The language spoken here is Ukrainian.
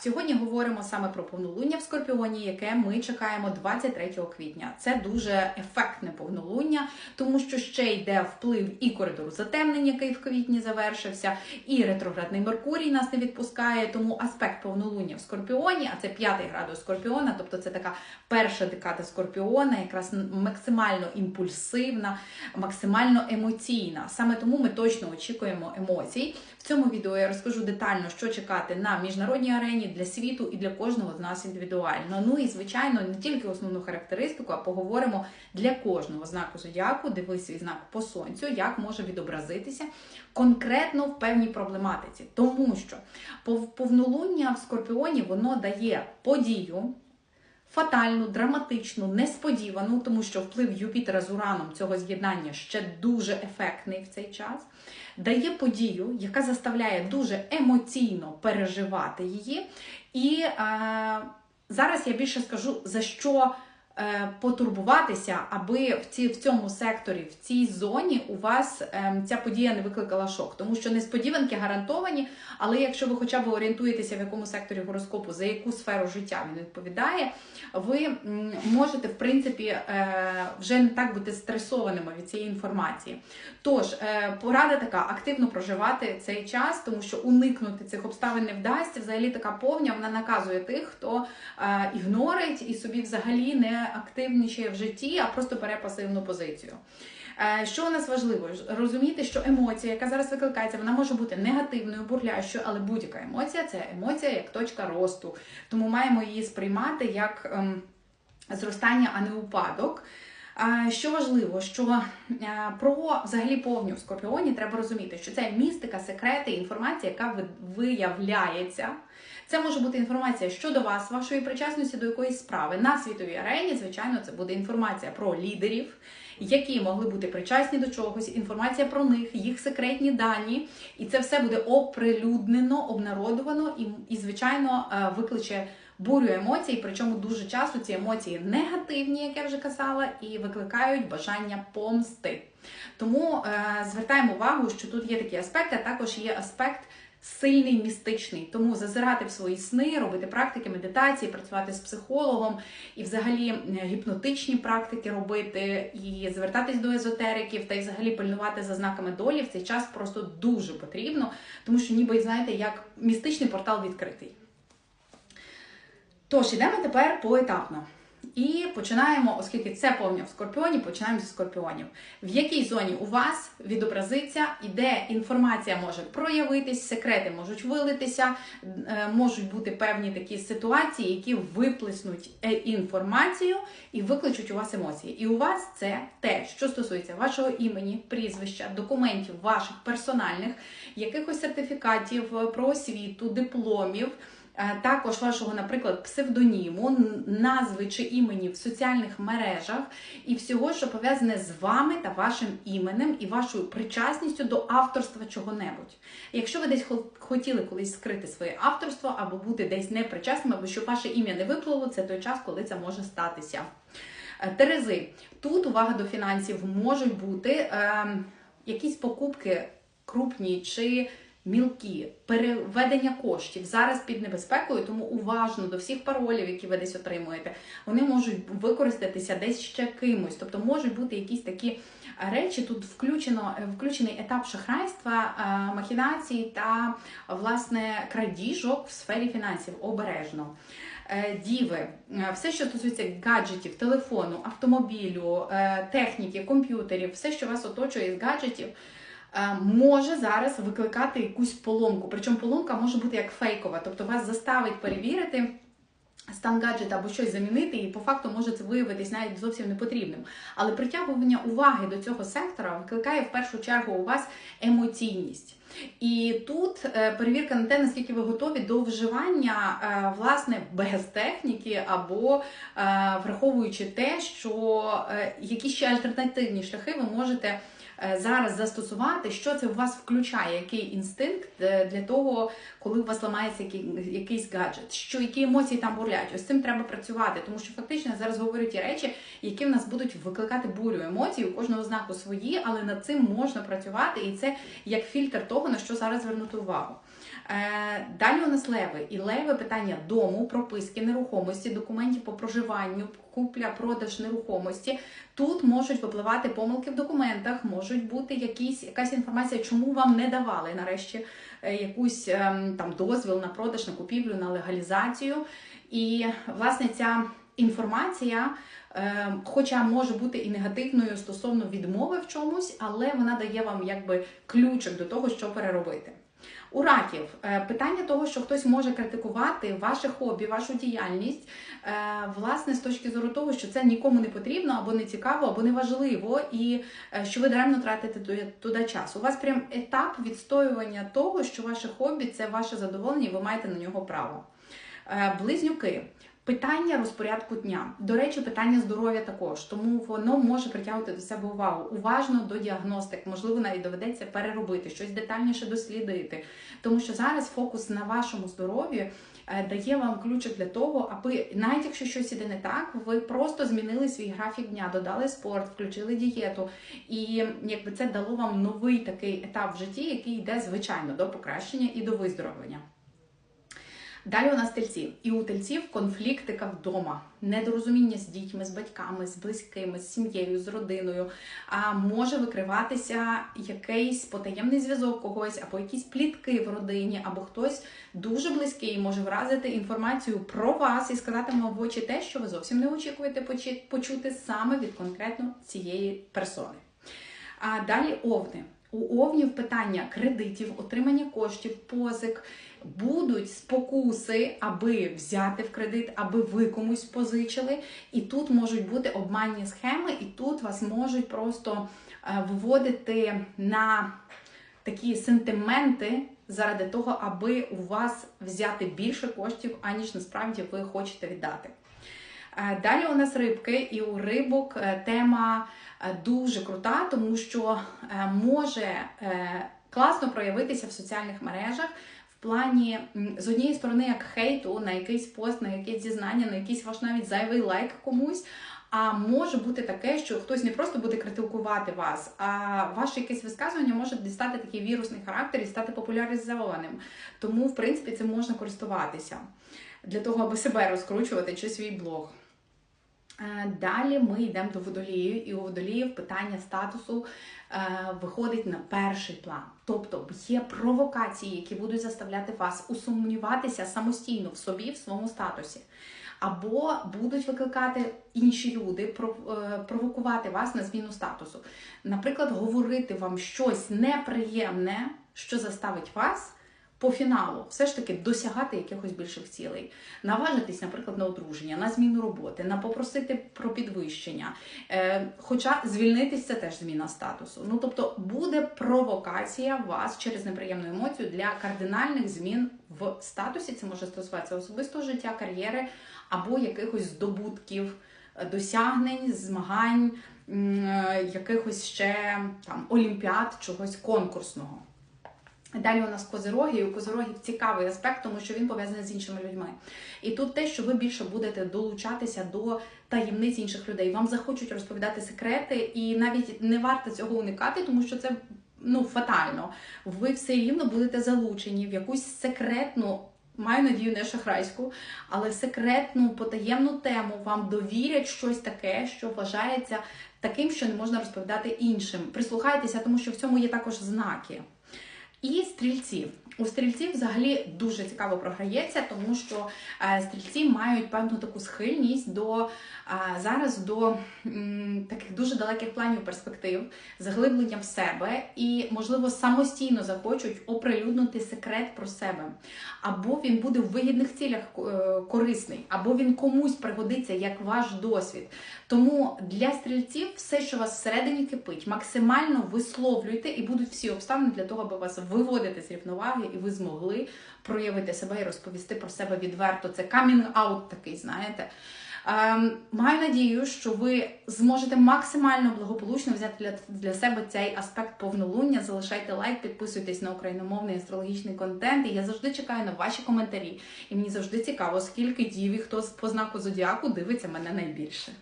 Сьогодні говоримо саме про повнолуння в Скорпіоні, яке ми чекаємо 23 квітня. Це дуже ефектне повнолуння, тому що ще йде вплив і коридору затемнення, який в квітні завершився, і ретроградний Меркурій нас не відпускає. Тому аспект повнолуння в Скорпіоні, а це п'ятий градус Скорпіона, тобто це така перша декада Скорпіона, якраз максимально імпульсивна, максимально емоційна. Саме тому ми точно очікуємо емоцій. В цьому відео я розкажу детально, що чекати на міжнародній арені для світу і для кожного з нас індивідуально. Ну і звичайно, не тільки основну характеристику, а поговоримо для кожного знаку зодіаку, дивись свій знак по сонцю, як може відобразитися конкретно в певній проблематиці, тому що повнолуння в скорпіоні воно дає подію. Фатальну, драматичну, несподівану, тому що вплив Юпітера з Ураном цього з'єднання ще дуже ефектний в цей час дає подію, яка заставляє дуже емоційно переживати її. І е, зараз я більше скажу, за що. Е, потурбуватися, аби в ці в цьому секторі, в цій зоні у вас е, ця подія не викликала шок, тому що несподіванки гарантовані. Але якщо ви хоча б орієнтуєтеся, в якому секторі гороскопу, за яку сферу життя він відповідає, ви можете в принципі е, вже не так бути стресованими від цієї інформації. Тож е, порада така: активно проживати цей час, тому що уникнути цих обставин не вдасться. Взагалі така повня вона наказує тих, хто ігнорить і собі взагалі не активнішає в житті, а просто бере пасивну позицію. Е, що у нас важливо? Розуміти, що емоція, яка зараз викликається, вона може бути негативною, бурлящою, але будь-яка емоція це емоція як точка росту. Тому маємо її сприймати як ем, зростання, а не упадок. Що важливо, що про взагалі повню в скорпіоні треба розуміти, що це містика, секрети, інформація, яка виявляється. Це може бути інформація щодо вас, вашої причасності до якоїсь справи. На світовій арені, звичайно, це буде інформація про лідерів, які могли бути причасні до чогось, інформація про них, їх секретні дані. І це все буде оприлюднено, обнародовано і, і звичайно, е, викличе бурю емоцій, причому дуже часто ці емоції негативні, як я вже казала, і викликають бажання помсти. Тому е, звертаємо увагу, що тут є такі аспекти, а також є аспект. Сильний містичний, тому зазирати в свої сни, робити практики, медитації, працювати з психологом і, взагалі, е, гіпнотичні практики робити, і звертатись до езотериків, та й взагалі пильнувати за знаками долі в цей час просто дуже потрібно, тому що, ніби знаєте, як містичний портал відкритий. Тож, йдемо тепер поетапно. І починаємо, оскільки це повня в скорпіоні, починаємо зі скорпіонів. В якій зоні у вас відобразиться, і де інформація може проявитись, секрети можуть вилитися, е, можуть бути певні такі ситуації, які виплеснуть е, інформацію і викличуть у вас емоції. І у вас це те, що стосується вашого імені, прізвища, документів, ваших персональних, якихось сертифікатів про освіту, дипломів. Е, також вашого, наприклад, псевдоніму, назви чи імені в соціальних мережах і всього, що пов'язане з вами та вашим іменем і вашою причасністю до авторства чого-небудь. Якщо ви десь хотіли колись скрити своє авторство або бути десь непричасним, або щоб ваше ім'я не виплило, це той час, коли це може статися. Е, Терези, тут увага до фінансів можуть бути е, якісь покупки крупні чи мілкі, переведення коштів зараз під небезпекою, тому уважно до всіх паролів, які ви десь отримуєте, вони можуть використатися десь ще кимось. Тобто можуть бути якісь такі речі. Тут включено включений етап шахрайства, е, махінацій та власне крадіжок в сфері фінансів обережно. Е, діви, е, все, що стосується гаджетів, телефону, автомобілю, техніки, комп'ютерів, все, що вас оточує з гаджетів. Е, може зараз викликати якусь поломку. Причому поломка може бути як фейкова, тобто вас заставить перевірити. Стан гаджета або щось замінити, і по факту може це виявитись навіть зовсім непотрібним. Але притягування уваги до цього сектора викликає в першу чергу у вас емоційність. І тут е, перевірка на те, наскільки ви готові до вживання е, власне без техніки, або враховуючи те, що які ще альтернативні шляхи ви можете. Е, зараз застосувати, що це у вас включає, який інстинкт е, для того, коли у вас ламається якийсь гаджет, що які емоції там бурлять. Ось цим треба працювати, тому що фактично я зараз говорю ті речі, які в нас будуть викликати бурю емоцій, у кожного знаку свої, але над цим можна працювати, і це як фільтр того, на що зараз звернути увагу. Е, Далі у нас леви. І леви питання дому, прописки, нерухомості, документів по проживанню, купля, продаж нерухомості. Тут можуть випливати помилки в документах, можуть бути якісь якась інформація, чому вам не давали нарешті е, якусь ем, там дозвіл на продаж, на купівлю, на легалізацію. І власне ця інформація, е, хоча може бути і негативною стосовно відмови в чомусь, але вона дає вам якби ключик до того, що переробити. У раків е, питання того, що хтось може критикувати ваше хобі, вашу діяльність, е, власне, з точки зору того, що це нікому не потрібно, або не цікаво, або не важливо, і е, що ви даремно тратите туди- час. У вас прям етап відстоювання того, що ваше хобі це ваше задоволення, і ви маєте на нього право. Близнюки. Питання розпорядку дня. До речі, питання здоров'я також, тому воно може притягувати до себе увагу. Уважно до діагностик, можливо, навіть доведеться переробити, щось детальніше дослідити. Тому що зараз фокус на вашому здоров'ї е, дає вам ключик для того, аби навіть якщо щось іде не так, ви просто змінили свій графік дня, додали спорт, включили дієту, і якби це дало вам новий такий етап в житті, який йде звичайно до покращення і до виздоровлення. Далі у нас тельці. І у тельців конфліктика вдома, недорозуміння з дітьми, з батьками, з близькими, з сім'єю, з родиною. А може викриватися якийсь потаємний зв'язок когось, або якісь плітки в родині, або хтось дуже близький може вразити інформацію про вас і сказати вам в очі те, що ви зовсім не очікуєте почути саме від конкретно цієї персони. А далі овни. У овнів питання кредитів, отримання коштів, позик будуть спокуси, аби взяти в кредит, аби ви комусь позичили. І тут можуть бути обманні схеми, і тут вас можуть просто е, виводити на такі сентименти заради того, аби у вас взяти більше коштів, аніж насправді ви хочете віддати. Е, Далі у нас рибки, і у рибок е, тема дуже крута, тому що може класно проявитися в соціальних мережах. Плані з однієї сторони, як хейту на якийсь пост, на якесь зізнання, на якийсь ваш навіть зайвий лайк комусь. А може бути таке, що хтось не просто буде критикувати вас, а ваше якесь висказування може дістати такий вірусний характер і стати популяризованим. Тому, в принципі, цим можна користуватися для того, аби себе розкручувати чи свій блог. Е, Далі ми йдемо до водолію, і у водоліїв питання статусу виходить на перший план. Тобто є провокації, які будуть заставляти вас усумніватися самостійно в собі, в своєму статусі. Або будуть викликати інші люди, е, провокувати вас на зміну статусу. Наприклад, говорити вам щось неприємне, що заставить вас по фіналу все ж таки досягати якихось більших цілей, наважитись, наприклад, на одруження, на зміну роботи, на попросити про підвищення. Е, хоча звільнитись це теж зміна статусу. Ну тобто буде провокація вас через неприємну емоцію для кардинальних змін в статусі. Це може стосуватися особистого життя, кар'єри або якихось здобутків, досягнень, змагань, е, якихось ще там олімпіад, чогось конкурсного. Далі у нас козироги, і у козирогів цікавий аспект, тому що він пов'язаний з іншими людьми. І тут те, що ви більше будете долучатися до таємниць інших людей. Вам захочуть розповідати секрети, і навіть не варто цього уникати, тому що це ну фатально. Ви все рівно будете залучені в якусь секретну. Маю надію, не шахрайську, але секретну потаємну тему вам довірять щось таке, що вважається таким, що не можна розповідати іншим. Прислухайтеся, тому що в цьому є також знаки. І стрільців. У стрільців взагалі дуже цікаво програється, тому що е, стрільці мають певну таку схильність до е, зараз до таких дуже далеких планів перспектив, заглиблення в себе і, можливо, самостійно захочуть оприлюднити секрет про себе. Або він буде в вигідних цілях е, корисний, або він комусь пригодиться як ваш досвід. Тому для стрільців все, що у вас всередині кипить, максимально висловлюйте, і будуть всі обставини для того, аби вас виводити з рівноваги, і ви змогли проявити себе і розповісти про себе відверто. Це камінг-аут такий, знаєте. Ем, маю надію, що ви зможете максимально благополучно взяти для, для себе цей аспект повнолуння. Залишайте лайк, підписуйтесь на україномовний астрологічний контент. І я завжди чекаю на ваші коментарі. І мені завжди цікаво, скільки дів і хто по знаку зодіаку дивиться мене найбільше.